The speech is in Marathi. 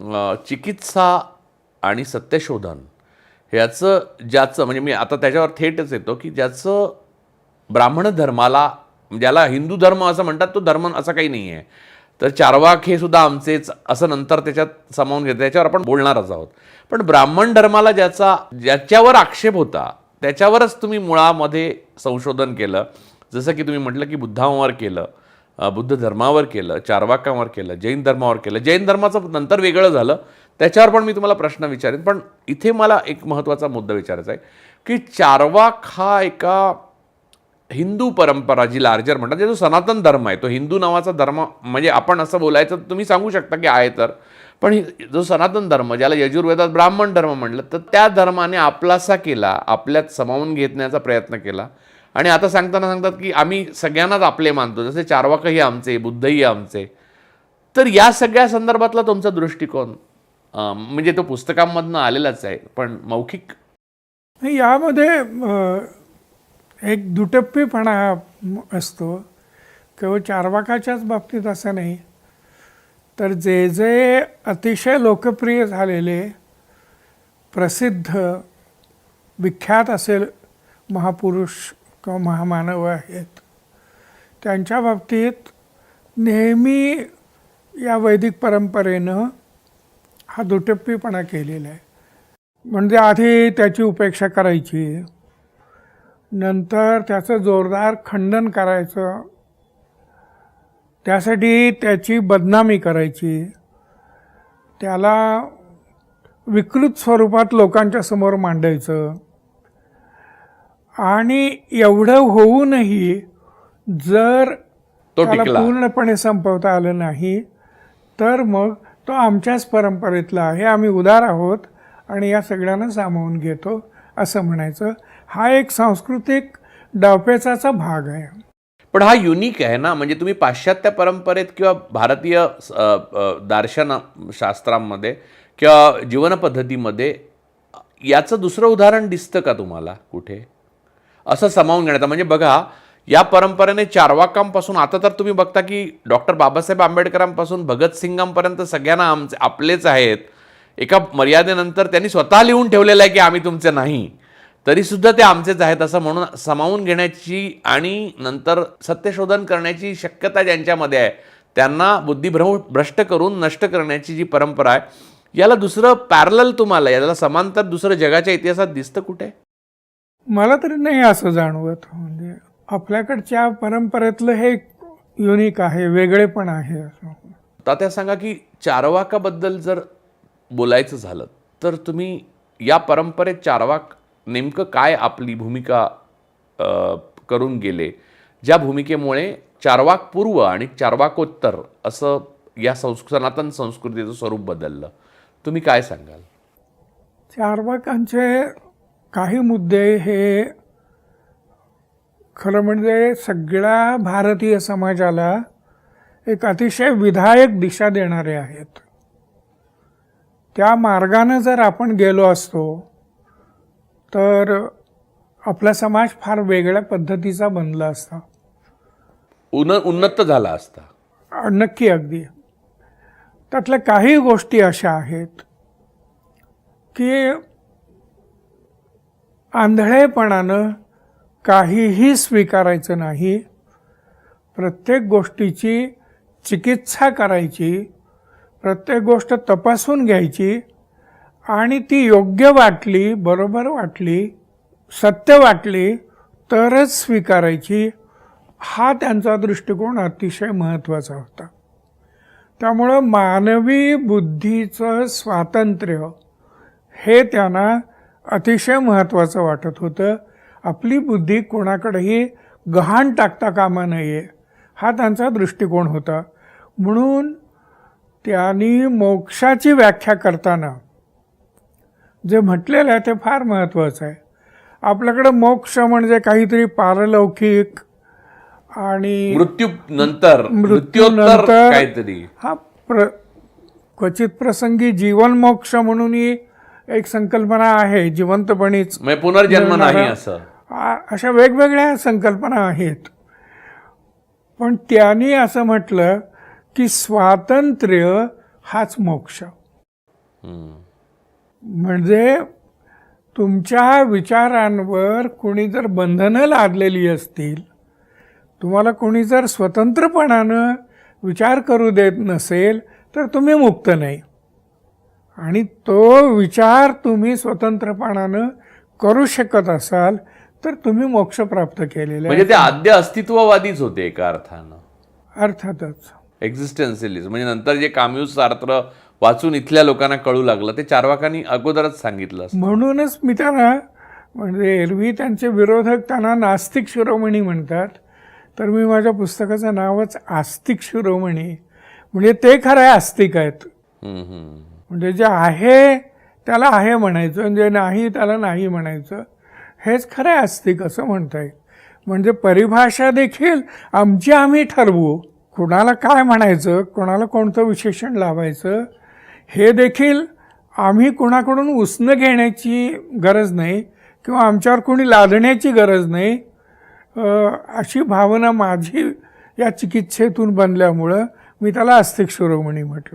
चिकित्सा आणि सत्यशोधन ह्याचं ज्याचं म्हणजे मी आता त्याच्यावर थेटच येतो की ज्याचं ब्राह्मण धर्माला ज्याला हिंदू धर्म असं म्हणतात तो धर्म असा काही नाही आहे तर चारवाक हे सुद्धा आमचेच असं नंतर त्याच्यात सामावून घेतो त्याच्यावर आपण बोलणारच आहोत. पण ब्राह्मण धर्माला ज्याचा ज्याच्यावर आक्षेप होता त्याच्यावरच तुम्ही मुळामध्ये संशोधन केलं. जसं की तुम्ही म्हटलं की बुद्धांवर केलं. बुद्ध धर्मावर केलं चारवाकांवर केलं जैन धर्मावर केलं. जैन धर्माचं नंतर वेगळं झालं. त्याच्यावर पण मी तुम्हाला प्रश्न विचारेन. पण इथे मला एक महत्त्वाचा मुद्दा विचारायचा आहे की चारवाक हा एका हिंदू परंपरा जी लार्जर म्हणतात जो सनातन धर्म आहे. तो हिंदू नावाचा धर्म म्हणजे आपण असं बोलायचं तुम्ही सांगू शकता की आहे तर. पण जो सनातन धर्म ज्याला यजुर्वेदात ब्राह्मण धर्म म्हटलं तर त्या धर्माने आपलासा केला आपल्यात समावून घेण्याचा प्रयत्न केला. आणि आता सांगताना सांगतात की आम्ही सगळ्यांनाच आपले मानतो जसे चारवाकही आमचे बुद्धही आमचे. तर या सगळ्या संदर्भातला तुमचा दृष्टिकोन म्हणजे तो पुस्तकांमधनं आलेलाच आहे पण मौखिक? यामध्ये एक दुटप्पीपणा असतो. केवळ चारवाकाच्याच बाबतीत असं नाही. तर जे जे अतिशय लोकप्रिय झालेले प्रसिद्ध विख्यात असेल महापुरुष किंवा महामानव आहेत. त्यांच्या बाबतीत नेहमी या वैदिक परंपरेनं हा दुटप्पीपणा केलेला आहे. म्हणजे आधी त्याची उपेक्षा करायची नंतर त्याचं जोरदार खंडन करायचं त्यासाठी त्याची बदनामी करायची. त्याला विकृत स्वरूपात लोकांच्या समोर मांडायचं. आणि एवढं होऊनही जर तो त्याला पूर्णपणे संपवता आलं नाही तर मग तो आमच्याच परंपरेतला आहे. आम्ही उदार आहोत आणि या सगळ्यांना सामावून घेतो असं म्हणायचं. हा एक सांस्कृतिक डावपेचाचा भाग आहे. पण हा युनिक आहे ना? म्हणजे तुम्ही पाश्चात्य परंपरेत किंवा भारतीय अ, अ, दार्शन शास्त्रांमध्ये किंवा जीवनपद्धतीमध्ये याचं दुसरं उदाहरण दिसतं का तुम्हाला कुठे? असं सामावून घेण्याचं म्हणजे बघा या परंपरेने चारवाकांपासून आता तर तुम्ही बघता की डॉक्टर बाबासाहेब आंबेडकरांपासून भगतसिंगांपर्यंत सगळ्यांना आमचे आपलेच आहेत. एका मर्यादेनंतर त्यांनी स्वतः लिहून ठेवलेलं आहे की आम्ही तुमचे नाही. तरीसुद्धा ते आमचेच आहेत असं म्हणून सामावून घेण्याची आणि नंतर सत्यशोधन करण्याची शक्यता ज्यांच्यामध्ये आहे त्यांना बुद्धिभ्रम भ्रष्ट करून नष्ट करण्याची जी परंपरा आहे याला दुसरं पॅरल तुम्हाला याला समांतर दुसरं जगाच्या इतिहासात दिसतं कुठे? मला तरी नाही असं जाणवत. म्हणजे आपल्याकडच्या परंपरेतलं हे युनिक आहे वेगळेपण आहे असं. तात्या सांगा की चारवाकाबद्दल जर बोलायचं झालं तर तुम्ही या परंपरेत चारवाक नेमकं काय आपली भूमिका करून गेले? ज्या भूमिकेमुळे चारवाक पूर्व आणि चारवाकोत्तर असं या संस् सनातन संस्कृतीचं स्वरूप बदललं. तुम्ही काय सांगाल? चारवाकांचे काही मुद्दे हे खरं म्हणजे सगळ्या भारतीय समाजाला एक अतिशय विधायक दिशा देणारे आहेत. त्या मार्गानं जर आपण गेलो असतो तर आपला समाज फार वेगळ्या पद्धतीचा बनला असता. उन उन्नत झाला असता. नक्की अगदी. त्यातल्या काही गोष्टी अशा आहेत की आंधळेपणानं काहीही स्वीकारायचं नाही प्रत्येक गोष्टीची चिकित्सा करायची प्रत्येक गोष्ट तपासून घ्यायची आणि ती योग्य वाटली बरोबर वाटली सत्य वाटली तरच स्वीकारायची हा त्यांचा दृष्टिकोन अतिशय महत्त्वाचा होता. त्यामुळं मानवी बुद्धीचं स्वातंत्र्य हे त्यांना अतिशय महत्त्वाचं वाटत होतं. आपली बुद्धी कोणाकडेही गहाण टाकता कामा नये हा त्यांचा दृष्टिकोन होता. म्हणून त्यांनी मोक्षाची व्याख्या करताना जे म्हटलेलं आहे ते फार महत्त्वाचं आहे. आपल्याकडे मोक्ष म्हणजे काहीतरी पारलौकिक आणि मृत्यू नंतर मृत्यूनंतर- काहीतरी. हा प्र क्वचित प्रसंगी जीवनमोक्ष म्हणूनही एक संकल्पना आहे जिवंतपणीच. म्हणजे पुनर्जन्म नाही असं. अशा वेगवेगळ्या संकल्पना आहेत. पण त्यांनी असं म्हटलं की स्वातंत्र्य हाच मोक्ष. म्हणजे तुमच्या विचारांवर कोणी जर बंधनं लादलेली असतील तुम्हाला कोणी जर स्वतंत्रपणानं विचार करू देत नसेल तर तुम्ही मुक्त नाही. आणि तो विचार तुम्ही स्वतंत्रपणानं करू शकत असाल तर तुम्ही मोक्ष प्राप्त केलेले म्हणजे ते आद्य अस्तित्ववादीच होते एका अर्थानं. अर्थातच एक्झिस्टन्शियलिस्ट म्हणजे नंतर जे काम्यूज सार्त्र वाचून इथल्या लोकांना कळू लागलं ते चारवाकांनी अगोदरच सांगितलं. म्हणूनच मी त्यांना म्हणजे एरवी त्यांचे विरोधक त्यांना नास्तिक शिरोमणी म्हणतात तर मी माझ्या पुस्तकाचं नावच आस्तिक शिरोमणी म्हणजे ते खरे आस्तिक आहेत. म्हणजे जे आहे त्याला आहे म्हणायचं आणि जे नाही त्याला नाही म्हणायचं. हेच खरे आस्तिक असं म्हणता येईल. म्हणजे परिभाषा देखील आमची आम्ही ठरवू. कुणाला काय म्हणायचं कोणाला कोणतं विशेषण लावायचं हे देखील आम्ही कुणाकडून उसणं घेण्याची गरज नाही किंवा आमच्यावर कोणी लादण्याची गरज नाही. अशी भावना माझी या चिकित्सेतून बनल्यामुळं मी त्याला आस्तिक शिरोमणी म्हटलं.